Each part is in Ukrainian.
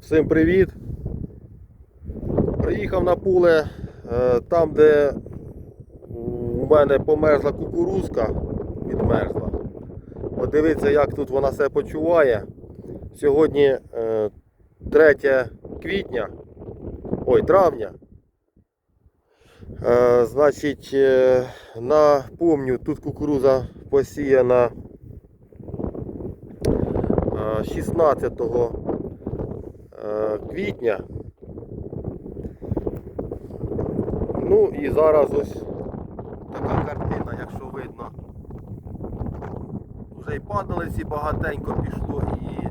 Всім привіт! Приїхав на поле е, там, де у мене померзла кукурузка, відмерзла. Подивіться, як тут вона себе почуває. Сьогодні е, 3 квітня, ой, травня. Е, Значить, е, напомню, тут кукуруза посіяна е, 16 е, квітня. Ну і зараз ось така картина, якщо видно. Вже й падалиці багатенько пішло і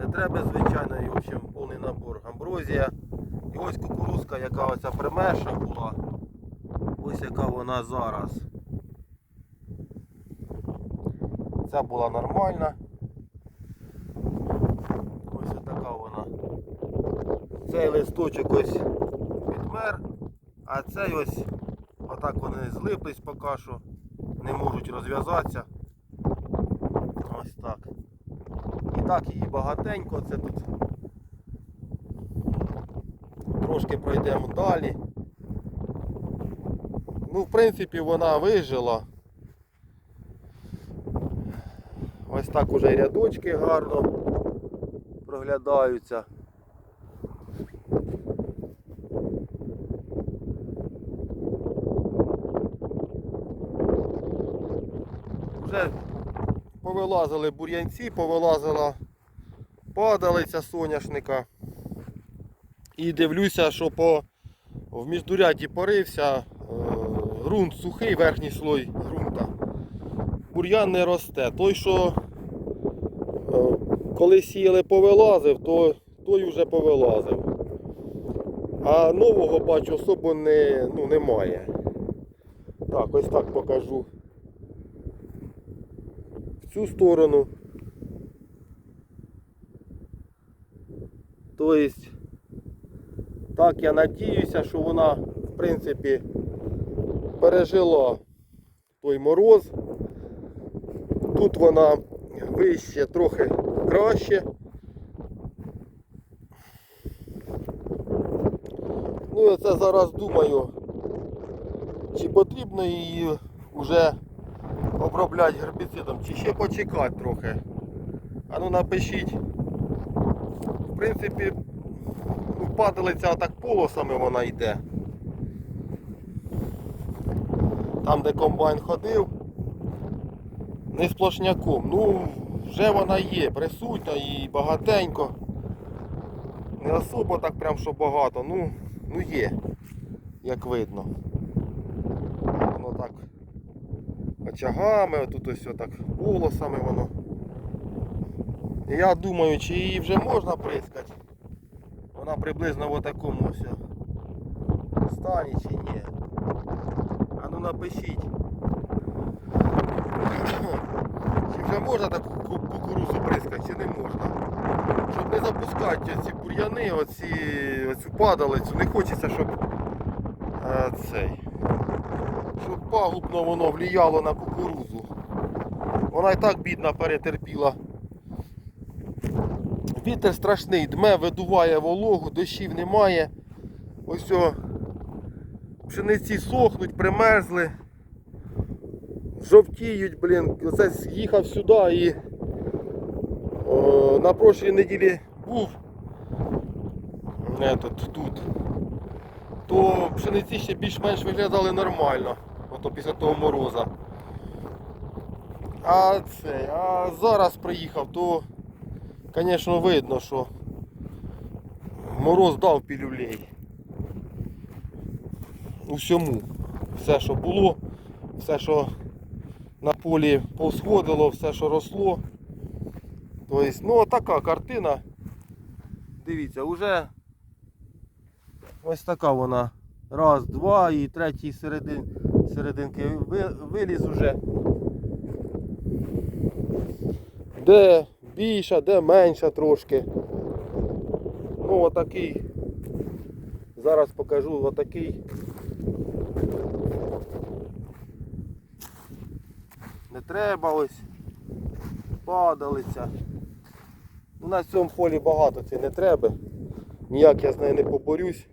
не треба, звичайно, і в общем повний набор амброзія. І ось кукурузка, яка оця примерша була. Ось яка вона зараз. Ця була нормальна. Ось така вона. Цей листочок ось відмер, а цей ось отак вони злиплись поки що, не можуть розв'язатися. Ось так. І так її багатенько, це тут трошки пройдемо далі. Ну, в принципі, вона вижила. Ось так уже рядочки гарно проглядаються. Вже повилазили бур'янці, повилазила падалиця соняшника. І дивлюся, що по в міждуряді порився, е, ґрунт сухий, верхній слой ґрунта. Бур'ян не росте. Той, що е, коли сіяли повилазив, то той вже повилазив. А нового бачу особо не, ну, немає. Так, ось так покажу. Цю сторону. Тобто, так я надіюся, що вона, в принципі, пережила той мороз. Тут вона вище трохи краще. Ну і це зараз думаю, чи потрібно її вже обробляти гербіцидом, чи ще почекати трохи. А ну напишіть. В принципі, ну, падалиця так полосами вона йде. Там, де комбайн ходив, не сплошняком. Ну, вже вона є, присутня і багатенько. Не особо так прям, що багато, ну, ну є, як видно. Воно так очагами, тут ось так волосами воно. Я думаю, чи її вже можна прискати. Вона приблизно в такому ось стані чи ні. А ну напишіть. Чи вже можна таку ку- кукурузу прискати, чи не можна? Щоб не запускати ці бур'яни, оці, оцю падалицю, не хочеться, щоб е, цей. Щоб пагубно воно влияло на кукурузу. Вона і так бідна перетерпіла. Вітер страшний, дме, видуває вологу, дощів немає. Ось о, пшениці сохнуть, примерзли. Жовтіють, блін. Оце їхав сюди і о, на прошлій неділі був этот, тут. То пшениці ще більш-менш виглядали нормально. Ото після того мороза. А це, а зараз приїхав, то Звісно, видно, що мороз дав пілюлей. У всьому. Все, що було, все, що на полі повсходило, все, що росло. Тобто, ну така картина. Дивіться, вже ось така вона. Раз, два і третій середин, серединки виліз уже. Де більша, де менша трошки. Ну отакий. Зараз покажу отакий. Не треба ось. Падалиця. Ну, на цьому полі багато це не треба. Ніяк я з нею не поборюсь.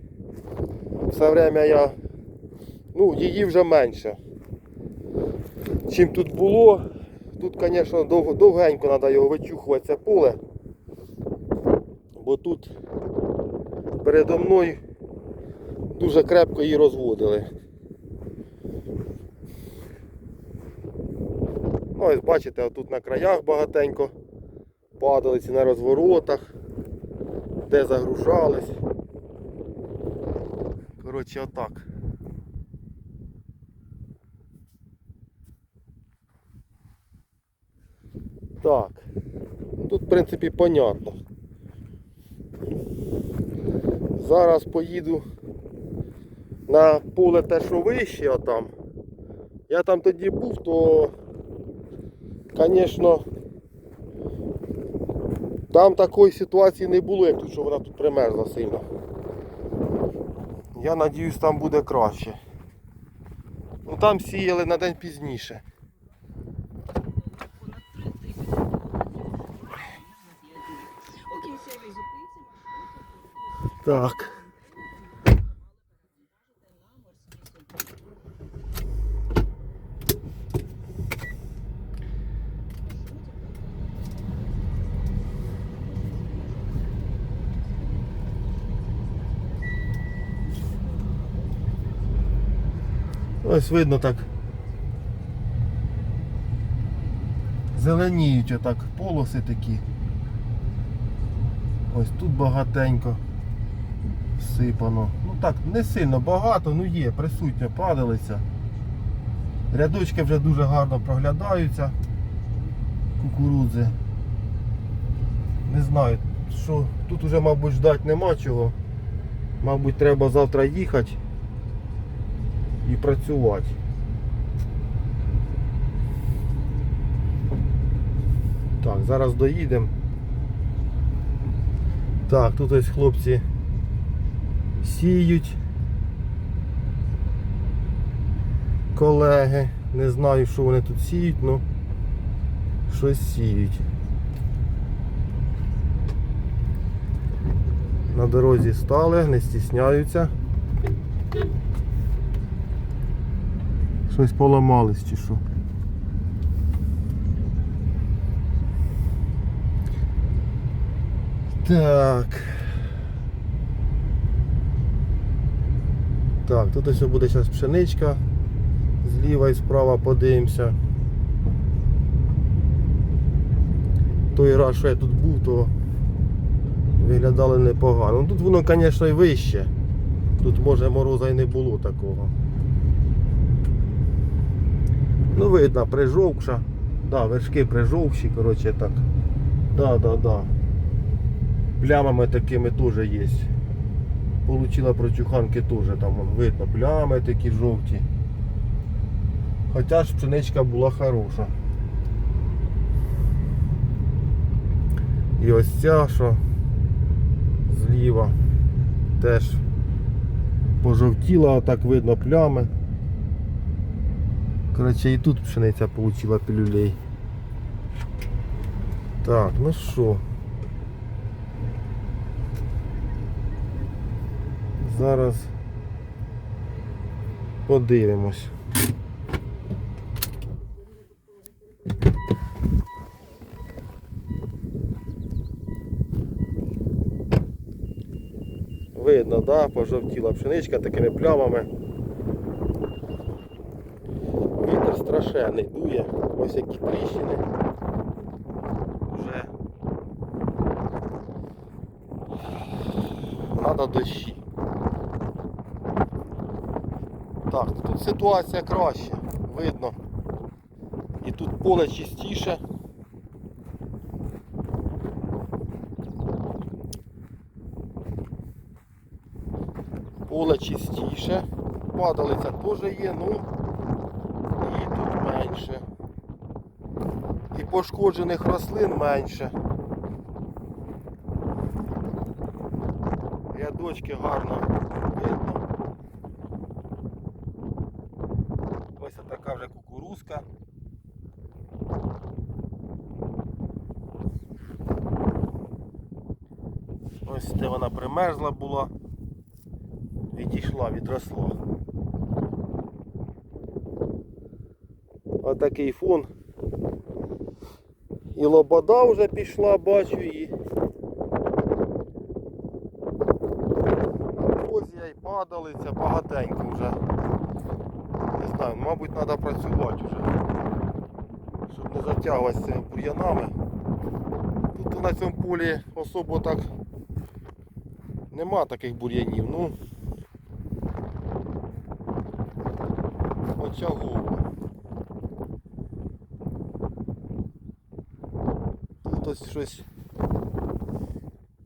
Все время я. Ну, її вже менше. Чим тут було. Тут, звісно, довго, довгенько треба його вичухувати це поле. Бо тут передо мною дуже крепко її розводили. Ну, ось бачите, тут на краях багатенько падалиці на розворотах, де загружались. Коротше, отак. Так. Тут, в принципі, понятно. Зараз поїду на поле те, що вище отам. Я там тоді був, то, звісно, там такої ситуації не було, як тут, що вона тут примерзла сильно. Я надіюсь, там буде краще. Ну там сіяли на день пізніше. Так. Ось видно так. Зеленіють отак полоси такі. Ось тут багатенько всипано. Ну так, не сильно багато, ну є, присутня падалиця. Рядочки вже дуже гарно проглядаються. Кукурудзи. Не знаю, що тут уже, мабуть, ждати нема чого. Мабуть, треба завтра їхати і працювати. Так, зараз доїдемо. Так, тут ось хлопці сіють. Колеги. Не знаю, що вони тут сіють, але щось сіють. На дорозі стали, не стісняються. Щось поламались чи що. Так. Так, тут ось буде зараз пшеничка. Зліва і справа подивимося. Той раз, що я тут був, то виглядало непогано. Ну, Тут воно, звісно, і вище. Тут може мороза і не було такого. Ну, видно, прижовкша. Да, вершки прижовкші, коротше так. Да, да, да. Плямами такими теж є. Получила прочуханки теж, там видно, плями такі жовті. Хоча ж пшеничка була хороша. І ось ця, що зліва теж пожовтіла, так видно плями. Коротше, і тут пшениця получила пілюлей. Так, ну що. Зараз подивимось. Видно, да, пожовтіла пшеничка такими плямами. Вітер страшенний дує, ось які тріщини. Вже треба дощі. Так, тут ситуація краще, видно. І тут поле чистіше. Поле чистіше. Падалиця теж є, ну менше. І пошкоджених рослин менше. Рядочки гарно видно. Ось така вже кукурузка. Ось де вона примерзла була. Відійшла, відросла. Отакий фон. І лобода вже пішла, бачу і. Амброзія і падалиця багатенько вже. Не знаю, мабуть, треба працювати вже. Щоб не затягувати бур'янами. Тут на цьому полі особо так нема таких бур'янів. Ну очагово. Тут ось щось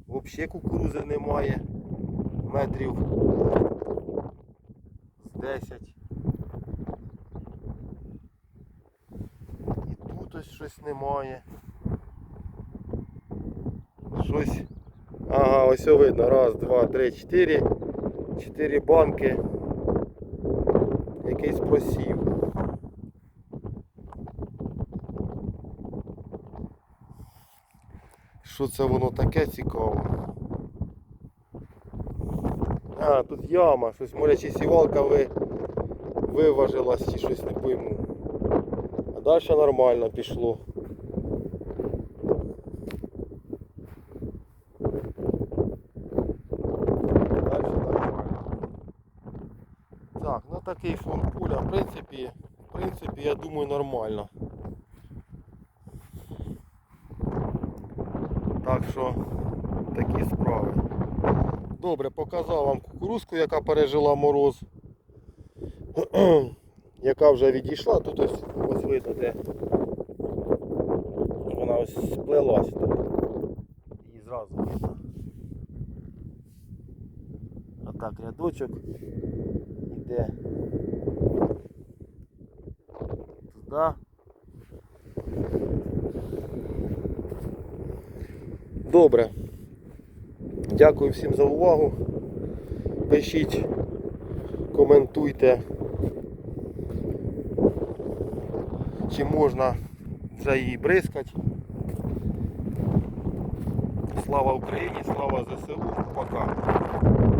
взагалі кукурузи немає. Метрів з 10. І тут ось щось немає. Щось. Ага, ось видно. Раз, два, три, чотири. Чотири банки. Якийсь просів. Що це воно таке цікаво? А, тут яма, щось може чи сівалка ви... виважилась чи щось не пойму. А далі нормально пішло. Нормально. Так, ну такий фон поля, в принципі, в принципі, я думаю, нормально. Так що такі справи. Добре, показав вам кукурузку, яка пережила мороз. яка вже відійшла, тут ось, ось видно, де вона ось сплелась так. Її зразу видно. Отак рядочок іде туди. Добре. Дякую всім за увагу. Пишіть, коментуйте, чи можна вже її бризкати. Слава Україні, слава ЗСУ, пока.